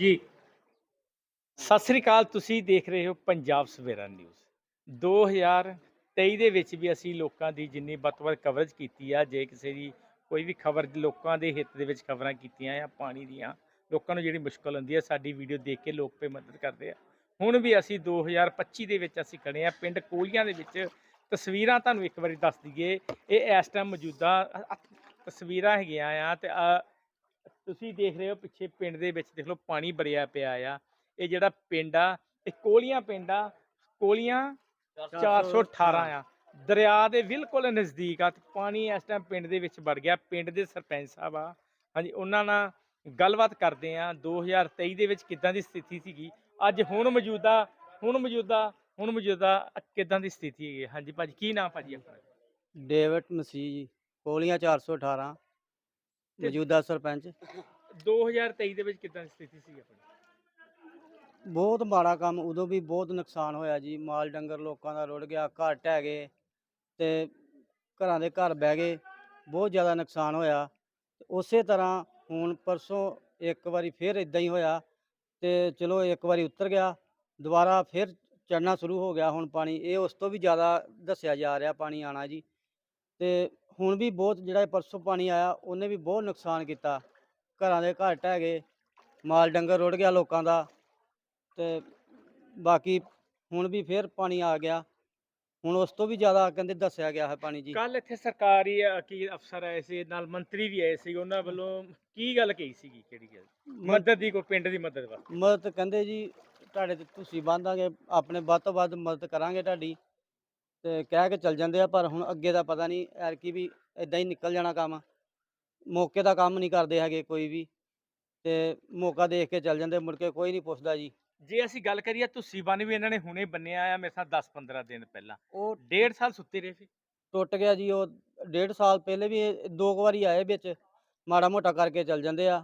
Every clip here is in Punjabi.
ਜੀ। ਸਤਿ ਸ੍ਰੀ ਅਕਾਲ, ਤੁਸੀਂ ਦੇਖ ਰਹੇ ਹੋ ਪੰਜਾਬ ਸਵੇਰਾ ਨਿਊਜ਼। 2023 ਦੇ ਵਿੱਚ ਵੀ ਅਸੀਂ ਲੋਕਾਂ ਦੀ ਜਿੰਨੀ ਵੱਧ ਤੋਂ ਵੱਧ ਕਵਰੇਜ ਕੀਤੀ ਆ, ਜੇ ਕਿਸੇ ਦੀ ਕੋਈ ਵੀ ਖਬਰ ਲੋਕਾਂ ਦੇ ਹਿੱਤ ਦੇ ਵਿੱਚ ਖਬਰਾਂ ਕੀਤੀਆਂ ਆ ਪਾਣੀ ਦੀਆਂ, ਲੋਕਾਂ ਨੂੰ ਜਿਹੜੀ ਮੁਸ਼ਕਲ ਹੁੰਦੀ ਹੈ ਸਾਡੀ ਵੀਡੀਓ ਦੇਖ ਕੇ ਲੋਕ ਪੇ ਮਦਦ ਕਰਦੇ ਆ। ਹੁਣ ਵੀ ਅਸੀਂ 2025 ਦੇ ਵਿੱਚ ਅਸੀਂ ਖੜੇ ਆ, ਪਿੰਡ ਕੋਲੀਆਂ ਦੇ ਵਿੱਚ। ਤਸਵੀਰਾਂ ਤੁਹਾਨੂੰ ਇੱਕ ਵਾਰੀ ਦੱਸ ਦਈਏ, ਇਹ ਇਸ ਟਾਈਮ ਮੌਜੂਦਾ ਤਸਵੀਰਾਂ ਹੈਗੀਆਂ ਆ ਤੇ ਤੁਸੀਂ ਦੇਖ ਰਹੇ ਹੋ ਪਿੱਛੇ ਪਿੰਡ ਦੇ ਵਿੱਚ ਦੇਖ ਲਓ ਪਾਣੀ ਭਰਿਆ ਪਿਆ ਆ। ਇਹ ਜਿਹੜਾ ਪਿੰਡ ਆ ਇਹ ਕੋਲੀਆਂ ਪਿੰਡ ਆ ਕੋਲੀਆਂ 418 ਆ। ਦਰਿਆ ਦੇ ਬਿਲਕੁਲ ਨਜ਼ਦੀਕ ਆ ਤੇ ਪਾਣੀ ਇਸ ਟਾਈਮ ਪਿੰਡ ਦੇ ਵਿੱਚ ਵੜ ਗਿਆ। ਪਿੰਡ ਦੇ ਸਰਪੰਚ ਸਾਹਿਬ ਆ। ਹਾਂਜੀ ਉਹਨਾਂ ਨਾਲ ਗੱਲਬਾਤ ਕਰਦੇ ਆ। 2023 ਦੇ ਵਿੱਚ ਕਿੱਦਾਂ ਦੀ ਸਥਿਤੀ ਸੀਗੀ? ਅੱਜ ਹੁਣ ਮੌਜੂਦਾ ਹੁਣ ਮੌਜੂਦਾ ਹੁਣ ਮੌਜੂਦਾ ਕਿੱਦਾਂ ਦੀ ਸਥਿਤੀ ਹੈਗੀ? ਹੈ? ਹਾਂਜੀ ਭਾਜੀ ਕੀ ਨਾਮ ਭਾਜੀ ਆਪਣਾ? ਡੇਵਿਡ ਮਸੀਹ ਜੀ ਕੋਲੀਆਂ 418 ਤੇ- ਮੌਜੂਦਾ ਸਰਪੰਚ? 2023 ਦੇ ਵਿੱਚ ਕਿੱਦਾਂ ਸਥਿਤੀ ਸੀ ਆਪਣੀ? ਬਹੁਤ ਮਾੜਾ ਕੰਮ ਉਦੋਂ ਵੀ ਬਹੁਤ ਨੁਕਸਾਨ ਹੋਇਆ ਜੀ। ਮਾਲ ਡੰਗਰ ਲੋਕਾਂ ਦਾ ਰੁੜ ਗਿਆ ਘਰ ਢਹਿ ਗਏ ਤੇ ਘਰਾਂ ਦੇ ਘਰ ਬਹਿ ਗਏ ਬਹੁਤ ਜ਼ਿਆਦਾ ਨੁਕਸਾਨ ਹੋਇਆ। ਉਸੇ ਤਰ੍ਹਾਂ ਹੁਣ ਪਰਸੋਂ ਇੱਕ ਵਾਰੀ ਫੇਰ ਇਦਾਂ ਹੀ ਹੋਇਆ ਤੇ ਚਲੋ ਇੱਕ ਵਾਰੀ ਉਤਰ ਗਿਆ ਦੁਬਾਰਾ ਫੇਰ ਚੜਨਾ ਸ਼ੁਰੂ ਹੋ ਗਿਆ ਹੁਣ ਪਾਣੀ। ਇਹ ਉਸ ਤੋਂ ਵੀ ਜ਼ਿਆਦਾ ਦੱਸਿਆ ਜਾ ਰਿਹਾ ਪਾਣੀ ਆਣਾ ਜੀ। ਤੇ ਹੁਣ ਵੀ ਬਹੁਤ ਜਿਹੜਾ ਪਰਸੋਂ ਪਾਣੀ ਆਇਆ ਉਹਨੇ ਵੀ ਬਹੁਤ ਨੁਕਸਾਨ ਕੀਤਾ। ਘਰਾਂ ਦੇ ਘਰ ਢਹਿ ਗਏ ਮਾਲ ਡੰਗਰ ਰੁੜ ਗਿਆ ਲੋਕਾਂ ਦਾ ਤੇ ਬਾਕੀ ਹੁਣ ਵੀ ਫੇਰ ਪਾਣੀ ਆ ਗਿਆ। ਹੁਣ ਉਸ ਤੋਂ ਵੀ ਜ਼ਿਆਦਾ ਕਹਿੰਦੇ ਦੱਸਿਆ ਗਿਆ ਹੈ ਪਾਣੀ ਜੀ। ਕੱਲ ਇੱਥੇ ਸਰਕਾਰੀ ਕੀ ਅਫਸਰ ਆਏ ਸੀ ਨਾਲ ਮੰਤਰੀ ਵੀ ਆਏ ਸੀ ਉਹਨਾਂ ਵੱਲੋਂ ਕੀ ਗੱਲ ਕਹੀ ਸੀਗੀ ਕਿਹੜੀ ਗੱਲ? ਮਦਦ ਦੀ ਕੋਈ ਪਿੰਡ ਦੀ ਮਦਦ ਵਾਸਤੇ? ਮਦਦ ਕਹਿੰਦੇ ਜੀ ਤੁਹਾਡੇ ਤੇ ਤੁਸੀਂ ਬੰਦਾਂਗੇ ਆਪਣੇ ਵੱਧ ਤੋਂ ਵੱਧ ਮਦਦ ਕਰਾਂਗੇ ਤੁਹਾਡੀ। ਤੇ ਕਹਿ ਕੇ ਚੱਲ ਜਾਂਦੇ ਆ ਪਰ ਹੁਣ ਅੱਗੇ ਦਾ ਪਤਾ ਨਹੀਂ ਐਰਕੀ ਵੀ ਇਦਾਂ ਹੀ ਨਿਕਲ ਜਾਣਾ ਕੰਮ। ਮੌਕੇ ਦਾ ਕੰਮ ਨਹੀਂ ਕਰਦੇ ਹੈਗੇ ਕੋਈ ਵੀ ਤੇ ਮੌਕਾ ਦੇਖ ਕੇ ਚੱਲ ਜਾਂਦੇ ਮੁੜ ਕੇ ਕੋਈ ਨਹੀਂ ਪੁੱਛਦਾ ਜੀ। ਜੇ ਅਸੀਂ ਗੱਲ ਕਰੀਏ ਤੁਸੀਂ ਬੰਨ ਵੀ ਇਹਨਾਂ ਨੇ ਹੁਣੇ ਬੰਨਿਆ ਆ ਮੇਰੇ ਸਾਹ 10-15 ਦਿਨ ਪਹਿਲਾਂ। ਉਹ ਡੇਢ ਸਾਲ ਸੁੱਤੇ ਰਹੇ ਸੀ। ਟੁੱਟ ਗਿਆ ਜੀ ਉਹ ਡੇਢ ਸਾਲ ਪਹਿਲੇ ਵੀ ਇਹ ਦੋ ਕੁ ਵਾਰੀ ਆਏ ਵਿੱਚ ਮਾੜਾ ਮੋਟਾ ਕਰਕੇ ਚੱਲ ਜਾਂਦੇ ਆ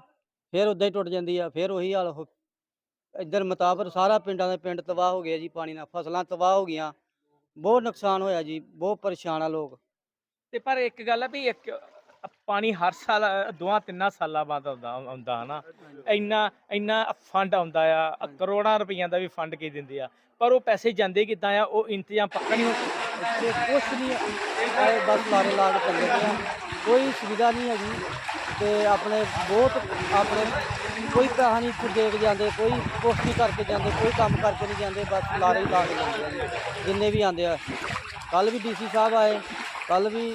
ਫਿਰ ਉਦਾਂ ਹੀ ਟੁੱਟ ਜਾਂਦੀ ਆ ਫਿਰ ਉਹੀ ਹਾਲ ਹੋ ਇੱਧਰ ਮੁਤਾਬਰ ਸਾਰਾ ਪਿੰਡਾਂ ਦੇ ਪਿੰਡ ਤਬਾਹ ਹੋ ਗਏ ਜੀ ਪਾਣੀ ਨਾਲ ਫਸਲਾਂ ਤਬਾਹ ਹੋ ਗਈਆਂ। ਬਹੁਤ ਨੁਕਸਾਨ ਹੋਇਆ ਜੀ ਬਹੁਤ ਪਰੇਸ਼ਾਨ ਆ ਲੋਕ। ਤੇ ਪਰ ਇੱਕ ਗੱਲ ਆ ਵੀ ਇੱਕ ਪਾਣੀ ਹਰ ਸਾਲ ਦੋਆਂ ਤਿੰਨਾਂ ਸਾਲਾਂ ਬਾਅਦ ਆਉਂਦਾ ਆਉਂਦਾ ਹਨਾ। ਇੰਨਾ ਇੰਨਾ ਫੰਡ ਆਉਂਦਾ ਆ ਕਰੋੜਾਂ ਰੁਪਈਆਂ ਦਾ ਵੀ ਫੰਡ ਕੀ ਦਿੰਦੇ ਆ। ਪਰ ਉਹ ਪੈਸੇ ਜਾਂਦੇ ਕਿੱਦਾਂ ਆ ਉਹ ਇੰਤਜ਼ਾਮ ਪੱਕਾ ਨਹੀਂ ਹੋ ਕੁਛ ਨਹੀਂ ਆਏ ਬਸ ਲਾਰੇ ਲਾ ਕੇ ਚੱਲੇ ਪਏ ਆ। ਕੋਈ ਸੁਵਿਧਾ ਨਹੀਂ ਹੈਗੀ। ਤੇ ਆਪਣੇ ਬਹੁਤ ਆਪਣੇ ਕੋਈ ਪੈਸਾ ਨਹੀਂ ਇੱਥੇ ਦੇ ਕੇ ਜਾਂਦੇ, ਕੋਈ ਕੁਛ ਨਹੀਂ ਕਰਕੇ ਜਾਂਦੇ, ਕੋਈ ਕੰਮ ਕਰਕੇ ਨਹੀਂ ਜਾਂਦੇ, ਬਸ ਲਾਰੇ ਹੀ ਲਾ ਕੇ ਜਾਂਦੇ ਆ ਜੀ, ਜਿੰਨੇ ਵੀ ਆਉਂਦੇ ਆ। ਕੱਲ ਵੀ ਡੀਸੀ ਸਾਹਿਬ ਆਏ ਕੱਲ ਵੀ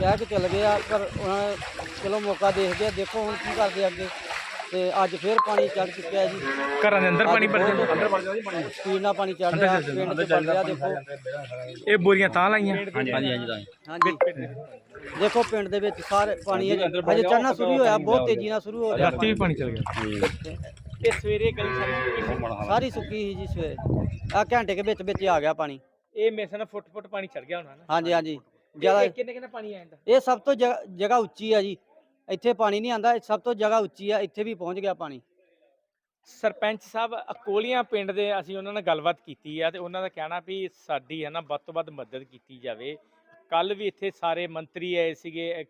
ਕਹਿ ਕੇ ਚੱਲ ਗਏ ਆ, ਪਰ ਉਹਨਾਂ ਨੇ ਚਲੋ ਮੌਕਾ ਦੇਖਦੇ ਆ, ਦੇਖੋ ਹੁਣ ਕੀ ਕਰਦੇ ਆ ਅੱਗੇ। ਤੇ ਅੱਜ ਫੇਰ ਪਾਣੀ ਚੜ ਚੁੱਕਿਆ ਜੀ। ਘਰਾਂ ਦੇ ਅੰਦਰ ਪਾਣੀ ਭਰ ਅੱਜ ਜਾਂਦਾ? ਅੰਦਰ ਵੜ ਜਾਂਦਾ ਪਾਣੀ ਸਪੀਡ ਨਾਲ ਪਾਣੀ ਚੜ ਰਿਹਾ ਪਿੰਡ ਚ ਵੜ ਰਿਹਾ ਦੇਖੋ। ਇਹ ਬੋਰੀਆਂ ਤਾਂ ਲਾਈਆਂ? ਹਾਂਜੀ ਹਾਂਜੀ ਹਾਂਜੀ। ਹਾਂਜੀ। ਦੇਖੋ ਪਿੰਡ ਦੇ ਵਿੱਚ ਸਾਰੇ ਪਾਣੀ ਹਜੇ ਚੜਨਾ ਸ਼ੁਰੂ ਹੋਇਆ ਬਹੁਤ ਤੇਜ਼ੀ ਨਾਲ ਸ਼ੁਰੂ ਹੋ ਰਿਹਾ। ਰਾਤੀ ਵੀ ਪਾਣੀ ਚਲ ਗਿਆ। ਇਹ ਸਵੇਰੇ ਗਲੀ ਸਾਰੀ ਸੁੱਕੀ ਸੀ। ਸਾਰੀ ਸੁੱਕੀ ਸੀ ਜੀ ਸਵੇਰੇ। ਆ ਘੰਟੇ ਕੇ ਵਿੱਚ ਵਿੱਚ ਆ ਗਿਆ ਪਾਣੀ। ਇਹ ਮੇਰੇ ਨਾਲ ਫੁੱਟ ਫੁੱਟ ਪਾਣੀ ਚੜ ਗਿਆ ਹੋਣਾ ਹਾਂਜੀ ਹਾਂਜੀ। ਜ਼ਿਆਦਾ ਕਿੰਨੇ ਕਿੰਨੇ ਪਾਣੀ ਆ ਜਾਂਦਾ? ਇਹ ਸਭ ਤੋਂ ਜਗ੍ਹਾ ਉੱਚੀ ਆ ਜੀ। ਇੱਥੇ ਪਾਣੀ ਨਹੀਂ ਆਂਦਾ ਸਭ ਤੋਂ ਜਗ੍ਹਾ ਉੱਚੀ ਆ, ਇੱਥੇ ਵੀ ਪਹੁੰਚ ਗਿਆ ਪਾਣੀ। ਸਰਪੰਚ ਸਾਹਿਬ, ਅਕੋਲੀਆਂ ਪਿੰਡ ਦੇ ਅਸੀਂ ਉਹਨਾਂ ਨਾਲ ਗੱਲਬਾਤ ਕੀਤੀ ਆ ਤੇ ਉਹਨਾਂ ਦਾ ਕਹਿਣਾ ਵੀ ਸਾਡੀ ਹੈ ਨਾ ਵੱਧ ਤੋਂ ਵੱਧ ਮਦਦ ਕੀਤੀ ਜਾਵੇ। ਕੱਲ ਵੀ ਇੱਥੇ ਸਾਰੇ ਮੰਤਰੀ ਆਏ ਸੀਗੇ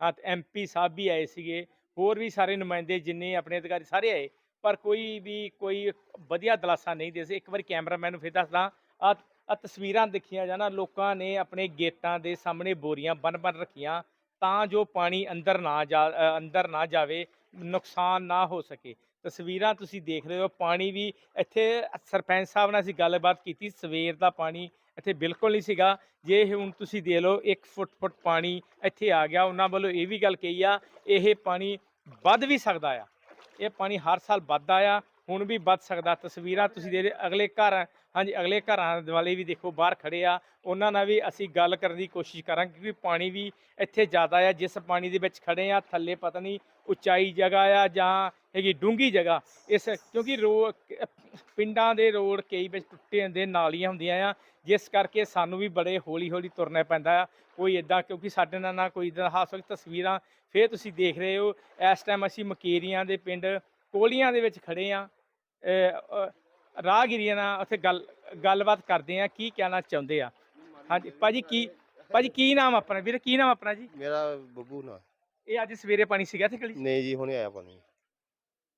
ਐਮਪੀ ਸਾਹਿਬ ਵੀ ਆਏ ਸੀਗੇ, ਹੋਰ ਵੀ ਸਾਰੇ ਨੁਮਾਇੰਦੇ ਜਿੰਨੇ ਆਪਣੇ ਅਧਿਕਾਰੀ ਸਾਰੇ ਆਏ, ਪਰ ਕੋਈ ਵੀ, ਕੋਈ ਵਧੀਆ ਦਲਾਸਾ ਨਹੀਂ ਦੇ ਸੀ। ਇੱਕ ਵਾਰੀ ਕੈਮਰਾਮੈਨ ਨੂੰ ਫਿਰ ਦੱਸਦਾ ਆ ਆ ਤਸਵੀਰਾਂ ਦੇਖੀਆਂ ਜਾਣਾ ਲੋਕਾਂ ਨੇ ਆਪਣੇ ਗੇਟਾਂ ਦੇ ਸਾਹਮਣੇ ਬੋਰੀਆਂ ਬੰਨ-ਬੰਨ ਰੱਖੀਆਂ ਤਾਂ ਜੋ ਪਾਣੀ ਅੰਦਰ ਨਾ ਜਾ ਅੰਦਰ ਨਾ ਜਾਵੇ, ਨੁਕਸਾਨ ਨਾ ਹੋ ਸਕੇ। ਤਸਵੀਰਾਂ ਤੁਸੀਂ ਦੇਖ ਰਹੇ ਹੋ, ਪਾਣੀ ਵੀ ਇੱਥੇ ਸਰਪੰਚ ਸਾਹਿਬ ਨਾਲ ਅਸੀਂ ਗੱਲਬਾਤ ਕੀਤੀ, ਸਵੇਰ ਦਾ ਪਾਣੀ ਇੱਥੇ ਬਿਲਕੁਲ ਨਹੀਂ ਸੀਗਾ। ਜੇ ਹੁਣ ਤੁਸੀਂ ਦੇ ਲਓ 1 ਫੁੱਟ ਫੁੱਟ ਪਾਣੀ ਇੱਥੇ ਆ ਗਿਆ, ਉਹਨਾਂ ਵੱਲੋਂ ਇਹ ਵੀ ਗੱਲ ਕਹੀ ਆ, ਇਹ ਪਾਣੀ ਵੱਧ ਵੀ ਸਕਦਾ ਆ। ਇਹ ਪਾਣੀ ਹਰ ਸਾਲ ਵੱਧਦਾ ਆ ਹੁਣ ਵੀ ਵੱਧ ਸਕਦਾ। ਤਸਵੀਰਾਂ ਤੁਸੀਂ ਦੇ ਰਹੇ ਅਗਲੇ ਘਰ ਹਾਂਜੀ, ਅਗਲੇ ਘਰਾਂ ਵਾਲੇ ਵੀ ਦੇਖੋ, ਬਾਹਰ ਖੜੇ ਆ। ਉਹਨਾਂ ਨਾਲ ਵੀ ਅਸੀਂ ਗੱਲ ਕਰਨ ਦੀ ਕੋਸ਼ਿਸ਼ ਕਰਾਂਗੇ ਕਿਉਂਕਿ ਪਾਣੀ ਵੀ ਇੱਥੇ ਜ਼ਿਆਦਾ ਆ। ਜਿਸ ਪਾਣੀ ਦੇ ਵਿੱਚ ਖੜੇ ਆ, ਥੱਲੇ ਪਤਾ ਨਹੀਂ ਉਚਾਈ ਜਗ੍ਹਾ ਆ ਜਾਂ ਹੈਗੀ ਡੂੰਗੀ ਜਗ੍ਹਾ। ਇਸ ਕਿਉਂਕਿ ਰੋ, ਪਿੰਡਾਂ ਦੇ ਰੋਡ ਕਈ ਵਿੱਚ ਟੁੱਟੇ ਹੁੰਦੇ, ਨਾਲੀਆਂ ਹੁੰਦੀਆਂ ਆ। ਜਿਸ ਕਰਕੇ ਸਾਨੂੰ ਵੀ ਬੜੇ ਹੌਲੀ ਹੌਲੀ ਤੁਰਨਾ ਪੈਂਦਾ ਆ। ਕੋਈ ਇਦਾਂ ਕਿਉਂਕਿ ਸਾਡੇ ਨਾਲ ਨਾ ਕੋਈ ਇਦਾਂ ਹਾਸਲ ਤਸਵੀਰਾਂ, ਫੇਰ ਤੁਸੀਂ ਦੇਖ ਰਹੇ ਹੋ, ਇਸ ਟਾਈਮ ਅਸੀਂ ਮਕੇਰੀਆਂ ਦੇ ਪਿੰਡ, ਕੋਲੀਆਂ ਦੇ ਵਿੱਚ ਖੜੇ ਆ। ਰਾਹਗੀਰੀਆਂ ਨਾਲ ਉੱਥੇ ਗੱਲ ਗੱਲਬਾਤ ਕਰਦੇ ਆ ਕੀ ਕਹਿਣਾ ਚਾਹੁੰਦੇ ਆ। ਹਾਂਜੀ ਭਾਜੀ ਕੀ ਭਾਜੀ ਕੀ ਨਾਮ ਆਪਣਾ? ਵੀਰ ਕੀ ਨਾਮ ਆਪਣਾ ਜੀ? ਮੇਰਾ ਬੱਬੂ ਨਾ ਇਹ ਅੱਜ ਸਵੇਰੇ ਪਾਣੀ ਸੀਗਾ ਇੱਥੇ ਗਲੀ 'ਚ? ਨਹੀਂ ਜੀ ਹੁਣੇ ਆਇਆ ਪਾਣੀ।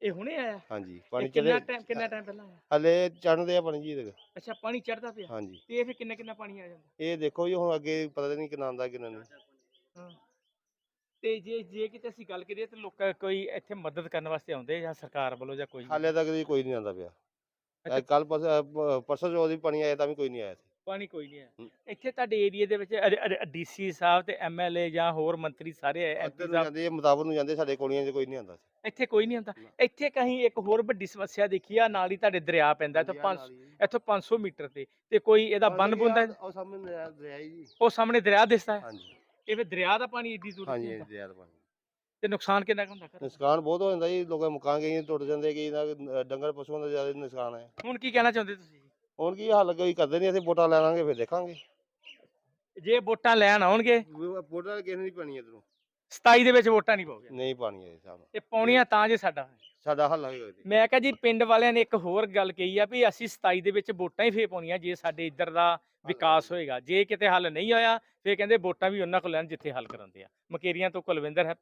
ਇਹ ਹੁਣੇ ਆਇਆ? ਹਾਂਜੀ ਇਹ ਪਾਣੀ ਕਿੰਨਾ ਚੜੇ ਟਾਈਮ ਕਿੰਨਾ ਟਾਈਮ ਪਹਿਲਾਂ ਆਇਆ? ਹਲੇ ਚੜਨਦੇ ਆ ਪਾਣੀ ਜੀ ਇਹਦੇ ਅੱਛਾ ਪਾਣੀ ਚੜਦਾ ਪਿਆ? ਹਾਂਜੀ। ਤੇ ਇਹ ਫਿਰ ਕਿੰਨਾ ਕਿੰਨਾ ਪਾਣੀ ਆ ਜਾਂਦਾ? ਇਹ ਦੇਖੋ ਜੀ ਹੁਣ ਅੱਗੇ ਪਤਾ ਨਹੀਂ ਕਿੰਨਾ ਆਉਂਦਾ ਕਿੰਨਾ ਨਹੀਂ। ਹਾਂ। ਤੇ ਜੇ ਜੇ ਕਿਤੇ ਅਸੀਂ ਗੱਲ ਕਰੀਏ ਤੇ ਲੋਕ ਕੋਈ ਇੱਥੇ ਮਦਦ ਕਰਨ ਵਾਸਤੇ ਆਉਂਦੇ ਜਾਂ ਸਰਕਾਰ ਵੱਲੋਂ ਜਾਂ ਕੋਈ ਹਾਲੇ ਤੱਕ ਜੀ ਕੋਈ ਨਹੀਂ ਆਉਂਦਾ ਪਿਆ। ਕੱਲ ਪਰਸੋਂ ਜੋ ਵੀ ਪਾਣੀ ਆਇਆ ਤਾਂ ਵੀ ਕੋਈ ਨਹੀਂ ਆਇਆ ਸੀ ਪਾਣੀ ਕੋਈ ਨਹੀਂ ਹੈ। ਇੱਥੇ ਤੁਹਾਡੇ ਏਰੀਆ ਦੇ ਵਿੱਚ ਡੀਸੀ ਸਾਹਿਬ ਤੇ ਐਮਐਲਏ ਜਾਂ ਹੋਰ ਮੰਤਰੀ ਸਾਰੇ ਨੂੰ ਸਾਹਿਬ? ਜਾਂਦੇ ਮੁਤਾਬਕ ਨੂੰ ਜਾਂਦੇ ਸਾਡੇ ਕੋਲੀਆਂ 'ਚ ਕੋਈ ਨਹੀਂ ਆਉਂਦਾ ਇੱਥੇ। ਕੋਈ ਨਹੀਂ ਆਉਂਦਾ। ਇੱਥੇ ਕਹੀਂ ਇੱਕ ਹੋਰ ਵੱਡੀ ਸਮੱਸਿਆ ਦੇਖੀ ਆ ਨਾਲ ਹੀ ਤੁਹਾਡੇ ਦਰਿਆ ਪੈਂਦਾ ਇੱਥੋਂ 5 ਇੱਥੋਂ 500 ਮੀਟਰ ਤੇ ਤੇ ਕੋਈ ਇਹਦਾ ਬੰਨ ਬੁੰਦਾ ਉਹ ਸਾਹਮਣੇ ਦਰਿਆ ਜੀ। ਉਹ ਸਾਹਮਣੇ ਦਰਿਆ ਦਿਸਦਾ ਹੈ। ਹਾਂਜੀ। ਇਹ ਫਿਰ ਦਰਿਆ ਦਾ ਪਾਣੀ ਏਡੀ ਦੂਰ ਹਾਂਜੀ। ਦਰਿਆ ਦਾ ਪਾਣੀ। ਤੇ ਨੁਕਸਾਨ ਕਿੰਨਾ ਕੁ ਹੁੰਦਾ ਘਰ? ਨੁਕਸਾਨ ਬਹੁਤ ਹੋ ਜਾਂਦਾ ਜੀ ਲੋਕਾਂ ਦੇ ਮਕਾਨ ਕਈ ਟੁੱਟ ਜਾਂਦੇ ਕਈ ਨਾ ਡੰਗਰ ਪਸ਼ੂਆਂ ਦਾ ਜ਼ਿਆਦਾ ਨੁਕਸਾਨ ਹੈ। ਹੁਣ ਕੀ ਕਹਿਣਾ ਚਾਹੁੰਦੇ ਤੁਸੀਂ? ਹੁਣ ਕੀ ਹੱਲ ਕੋਈ ਕਰਦੇ ਨਹੀਂ ਅਸੀਂ ਵੋਟਾਂ ਲੈ ਲਾਂਗੇ ਫਿਰ ਦੇਖਾਂਗੇ। ਜੇ ਵੋਟਾਂ ਲੈਣ ਆਉਣਗੇ ਵੋਟਾਂ ਕਿਸੇ ਨਹੀਂ ਪਾਣੀ ਇਧਰੋਂ। 27 ਦੇ ਵਿੱਚ ਵੋਟਾਂ ਨਹੀਂ ਪਾਉਗੇ ਨਹੀਂ ਪਾਣੀ ਹੈ ਸਾਹਿਬ ਇਹ ਪਾਉਣੀਆਂ ਤਾਂ ਜੇ ਸਾਡਾ ਸਾਡਾ ਹੱਲ ਹੋਏਗਾ ਜੀ। ਮੈਂ ਕਿਹਾ ਜੀ ਪਿੰਡ ਵਾਲਿਆਂ ਨੇ ਇੱਕ ਹੋਰ ਗੱਲ ਕਹੀ ਆ ਵੀ ਅਸੀਂ 27 ਦੇ ਵਿੱਚ ਵੋਟਾਂ ਹੀ ਫੇਰ ਪਾਉਣੀਆਂ ਜੇ ਸਾਡੇ ਇੱਧਰ ਦਾ ਵਿਕਾਸ ਹੋਏਗਾ। ਜੇ ਕਿਤੇ ਹੱਲ ਨਹੀਂ ਹੋਇਆ ਫੇਰ ਕਹਿੰਦੇ ਵੋਟਾਂ ਵੀ ਉਹਨਾਂ ਕੋਲ ਲੈਣ ਜਿੱਥੇ ਹੱਲ ਕਰਾਉਂਦੇ ਆ। ਮਕੇਰੀਆਂ ਤੋਂ ਕੁਲਵਿੰਦਰ ਹੈਪੀ